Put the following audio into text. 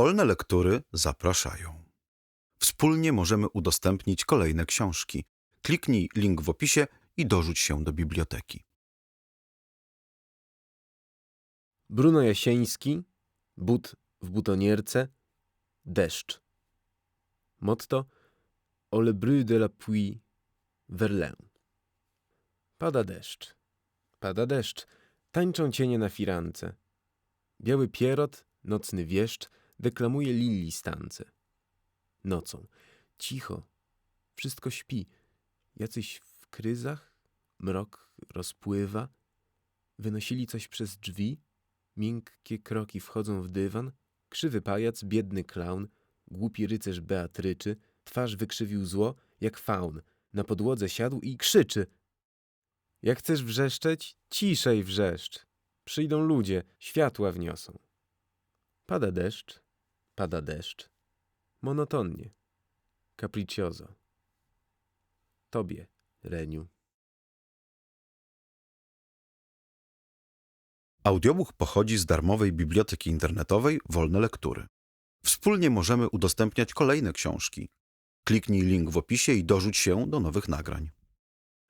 Wolne lektury zapraszają. Wspólnie możemy udostępnić kolejne książki. Kliknij link w opisie i dorzuć się do biblioteki. Bruno Jasieński, but w butonierce, deszcz. Motto O le bruit de la pluie, Verlaine. Pada deszcz, pada deszcz, tańczą cienie na firance. Biały pierot, nocny wieszcz, deklamuje lilii stance. Nocą, cicho, wszystko śpi, jacyś w kryzach, mrok rozpływa, wynosili coś przez drzwi, miękkie kroki wchodzą w dywan, krzywy pajac, biedny klaun, głupi rycerz Beatryczy, twarz wykrzywił zło, jak faun, na podłodze siadł i krzyczy. Jak chcesz wrzeszczeć, ciszej wrzeszcz. Przyjdą ludzie, światła wniosą. Pada deszcz, pada deszcz. Monotonnie. Capriccioso. Tobie, Reniu. Audiobook pochodzi z darmowej biblioteki internetowej Wolne Lektury. Wspólnie możemy udostępniać kolejne książki. Kliknij link w opisie i dorzuć się do nowych nagrań.